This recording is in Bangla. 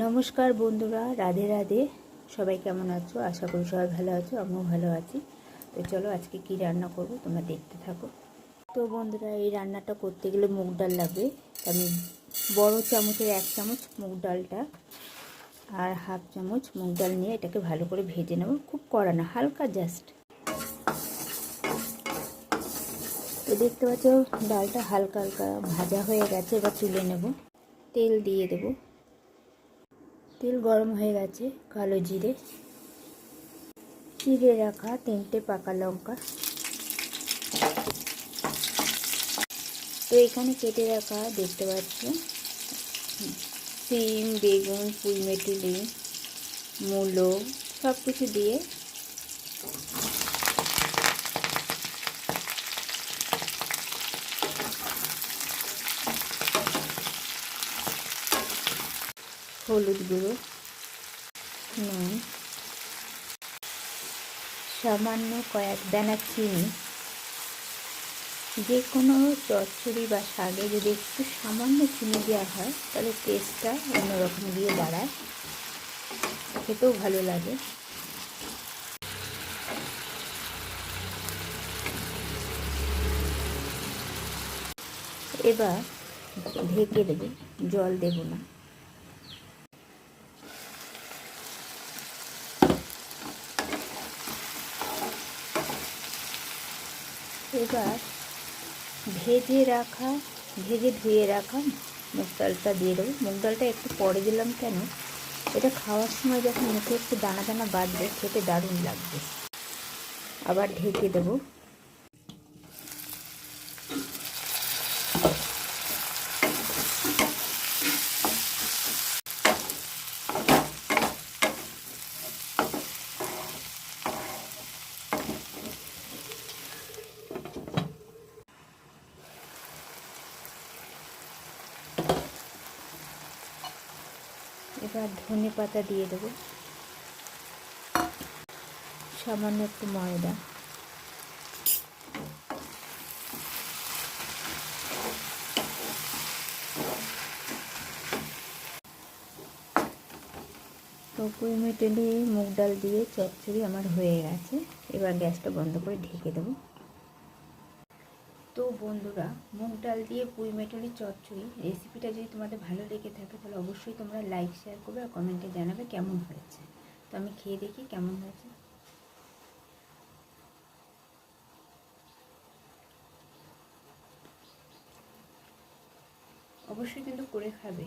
নমস্কার বন্ধুরা, রাধে রাধে। সবাই কেমন আছো? আশা করি সবাই ভালো আছো, আমিও ভালো আছি। তো চলো আজকে কি রান্না করব তোমরা দেখতে থাকো। তো বন্ধুরা, এই রান্নাটা করতে গেলে মুগ ডাল লাগবে। আমি বড় চামচের এক চামচ মুগ ডালটা আর হাফ চামচ মুগ ডাল নিয়ে এটাকে ভালো করে ভেজে নেব। খুব কড়া না, হালকা জাস্ট। তো দেখতে পাচ্ছ, ডালটা হালকা হালকা ভাজা হয়ে গেছে, এবার তুলে নেব। তেল দিয়ে দেবো। তেল গরম হয়ে গেছে, কালো জিরে। চিড়ে রাখা তিনটে পাকা লঙ্কা। তো এখানে কেটে রাখা দেখতে পাচ্ছি। সিম, বেগুন পুঁই মেটুলি মূলো সব কিছু দিয়ে হলুদ গুঁড়ো, নুন, সামান্য কয়েক দানা চিনি যে কোনো চচ্চড়ি বা শাকে যদি একটু সামান্য চিনি দেওয়া হয়, তাহলে টেস্টটা অন্যরকম দিয়ে দাঁড়ায় খেতেও ভালো লাগে। এবার ঢেকে দেবে, জল দেব না। এবার ভেজে রাখা, ভেজে ধুয়ে রাখা মুগ ডালটা দিয়ে দেবো। মুগ ডালটা একটু পরে দিলাম কেন? এটা খাওয়ার সময় যখন মুখে একটু দানা দানা বাঁধবে খেতে দারুণ লাগবে। আবার ঢেকে দেবো। এবার ধনে পাতা দিয়ে দেবো। সামান্য একটু ময়দা। তো পুঁই মেটেলি মুগ ডাল দিয়ে চচ্চড়ি আমার হয়ে গেছে। এবার গ্যাসটা বন্ধ করে ঢেকে দেবো। তো বন্ধুরা, মুগ ডাল দিয়ে পুঁই মেটলি চচ্চড়ি রেসিপিটা যদি তোমাদের ভালো লেগে থাকে, তাহলে অবশ্যই তোমরা লাইক শেয়ার করবে আর কমেন্টে জানাবে কেমন হয়েছে। তো আমি খেয়ে দেখি কেমন হয়েছে। অবশ্যই কিন্তু করে খাবে।